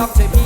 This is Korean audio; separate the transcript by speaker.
Speaker 1: 밤새